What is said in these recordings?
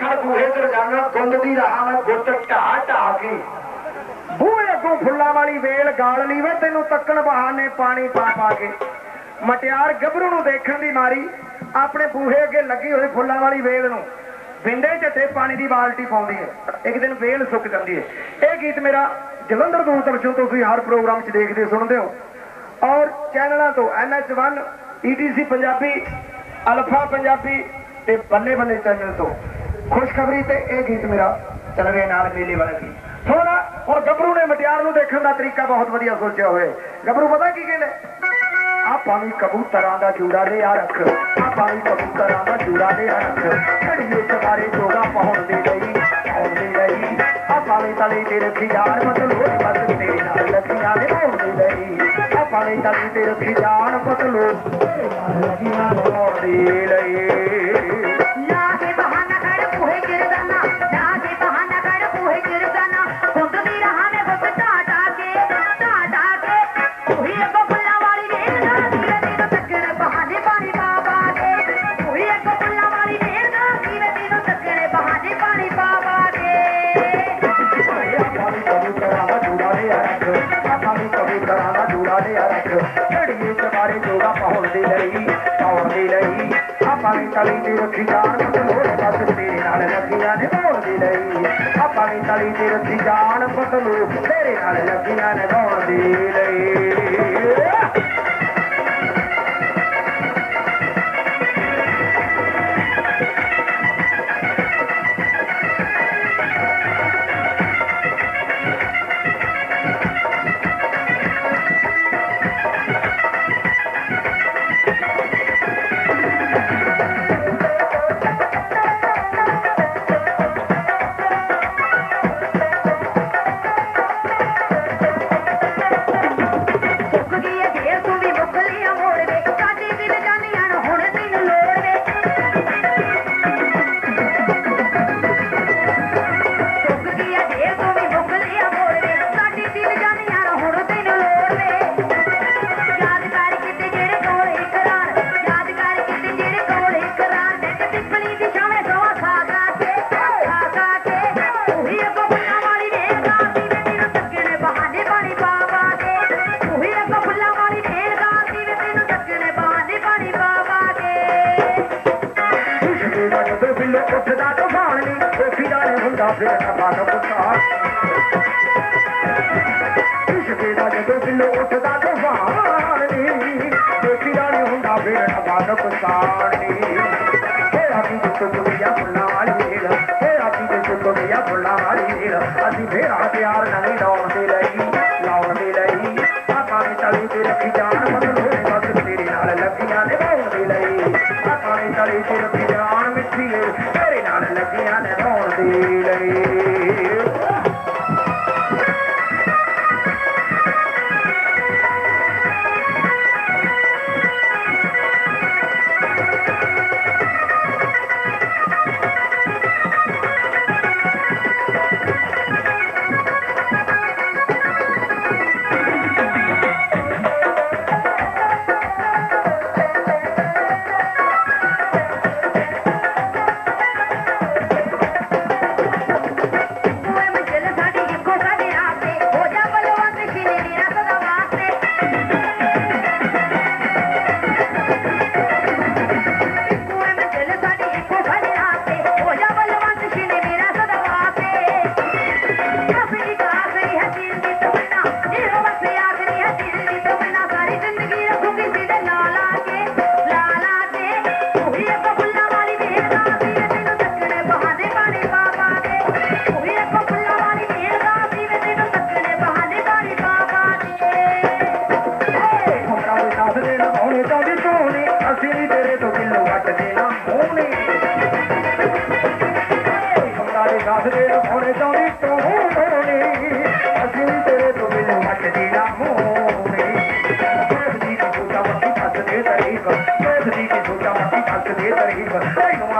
ਕੁੰਦ ਦੀ ਰਹਾ ਮੈਂ ਗੁੱਟ ਢਾ ਢਾ ਕੇ। ਬੂਹੇ ਅੱਗੋਂ ਫੁੱਲਾਂ ਵਾਲੀ ਵੇਲ ਗਾਲ ਲਈ ਵੇ, ਤੈਨੂੰ ਤੱਕਣ ਬਹਾਨੇ ਪਾਣੀ ਪਾ ਪਾ ਕੇ। ਮਟਿਆਰ ਗੱਭਰੂ ਨੂੰ ਦੇਖਣ ਦੀ ਮਾਰੀ, ਆਪਣੇ ਬੂਹੇ ਅੱਗੇ ਲੱਗੀ ਹੋਈ ਫੁੱਲਾਂ ਵਾਲੀ ਵੇਲ ਨੂੰ। ਵਿੰਡੇ ਝੱਟੇ ਪਾਣੀ ਦੀ ਬਾਲਟੀ ਪਾਉਂਦੀ ਹੈ ਇੱਕ ਦਿਨ ਵੇਲ ਸੁੱਕ ਜਾਂਦੀ ਹੈ ਇਹ ਗੀਤ ਮੇਰਾ ਜਲੰਧਰ ਦੂਰਦਰਸ਼ਨ ਤੋਂ ਤੁਸੀਂ ਹਰ ਪ੍ਰੋਗਰਾਮ 'ਚ ਦੇਖਦੇ ਸੁਣਦੇ ਹੋ। ਔਰ ਚੈਨਲਾਂ ਤੋਂ NH1 ETC Punjabi, alpha Punjabi ਤੇ ਬੱਲੇ ਬੱਲੇ ਚੈਨਲ ਤੋਂ। ਖੁਸ਼ਖਬਰੀ ਤੇ ਇਹ ਗੀਤ ਮੇਰਾ ਚੱਲ ਰਿਹਾ ਨਾਲ ਮੇਲੇ ਵਾਲਾ ਗੀਤ ਥੋੜਾ ਹੁਣ ਗੱਭਰੂ ਨੇ ਮਟਿਆਰ ਨੂੰ ਦੇਖਣ ਦਾ ਤਰੀਕਾ ਬਹੁਤ ਵਧੀਆ ਸੋਚਿਆ ਹੋਇਆ ਗੱਭਰੂ, ਪਤਾ ਕੀ ਕਹਿੰਦਾ ਆਪਾਂ ਵੀ ਕਬੂਤਰਾਂ ਦਾ ਜੂੜਾ ਲਿਆ ਰੱਖ। ਆਪਾਂ ਵੀ ਕਬੂਤਰਾਂ ਦਾ ਜੂੜਾ ਲਿਆ ਰੱਖ। ਘੜੀਏ ਚਵਾਰੇ ਜੋਗਾ ਪਾਉਣ ਦੇ ਲਈ, ਪਾਉਣ ਦੇ ਲਈ। ਆਪਾਂ ਵੀ ਤਲੇ ਤੇ ਰੱਖੀ ਯਾਰ ਬਦਲੋ ਬਸ ਤੇਰੇ ਨਾਲ ਲੱਗੀਆਂ ਨੇ ਪਾਉਣ ਦੇ ਲਈ। ਆਪਾਂ ਵੀ ਤਲੇ ਤੇ ਰੱਖੀ ਜਾਨ ਬਦਲੋ ਲੱਗੀਆਂ ਨੇ ਦੇ ਲਈ। ਦਾ ਜੂੜਾ ਲਿਆ ਚਵਾਰੇ ਜੋਗਾ ਪਾਉਣ ਦੇ ਲਈ ਪਾਉਣ ਦੇ ਲਈ। ਆਪਾਂ ਵੀ ਤਲੀ ਤੇ ਰੱਖੀ ਜਾਨ ਬਦਲੋ ਬਸ ਤੇਰੇ ਨਾਲ ਲੱਗੀਆਂ ਨੇ ਪਾਉਣ ਦੇ ਲਈ। ਆਪਾਂ ਵੀ ਤਲੀ ਤੇ ਰੱਖੀ ਜਾਨ ਬਦਲੋ ਤੇਰੇ ਨਾਲ ਲੱਗੀਆਂ ਨੇ ਪਾਉਣ ਦੇ ਲਈ। ਫਿਰ ਨਫਾ ਦਾ ਪੁੱਤਾਰ ਦਾ ਜਦੋਂ ਬਿੱਲੋ ਉੱਠਦਾ ਤੂਫਾਨ ਨੀ। ਕੋਫੀ ਹੁੰਦਾ ਫਿਰ ਨਫਾ ਦਾ ਏ ਆਪੀ ਦੇ ਚੁੱਕਿਆ ਫੁੱਲਾਂ ਵਾਲੀ ਵੇਲ ਏ ਆਪੀ ਦੇ ਚੁੱਕਿਆ ਫੁੱਲਾਂ ਵਾਲੀ ਵੇਲ ਅਸੀਂ ਫੇਰ ਆ ਪਿਆਰ ਨਵੀਂ ਲਾਉਣ ਦੇ ਲਈ ਲਾਉਣ ਦੇ ਲਈ। ਆਪਾਂ ਵੀ ਤਲੀ ਤੇ ਰੱਖੀ ਜਾਨ ਬਦਲੋ ਬਸ ਤੇਰੇ ਨਾਲ ਲੱਗੀਆਂ ਨੇ ਲਾਉਣ ਦੇ ਲਈ। ਆਪਾਂ ਵੀ ਤਲੀ ਤੇ ਰੱਖੀ ਜਾਨ ਮਿੱਠੀਏ ਤੇਰੇ ਨਾਲ ਲੱਗੀਆਂ ਨੇ ਲਾਉਣ ਦੇ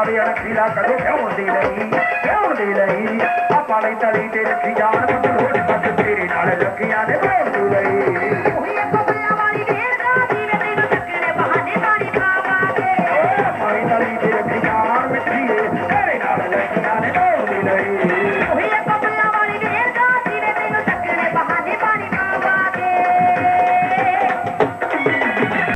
ਤੈਨੂੰ ਆਵੇ ਅਣਖੀਲਾ ਕਦੋਂ ਕਿਉਂ ਦੀ ਲਈ ਕਿਉਂ ਦੀ ਲਈ ਆਪਾਂ ਲਈ ਤਲੀ ਤੇ ਰੱਖੀ ਜਾਣ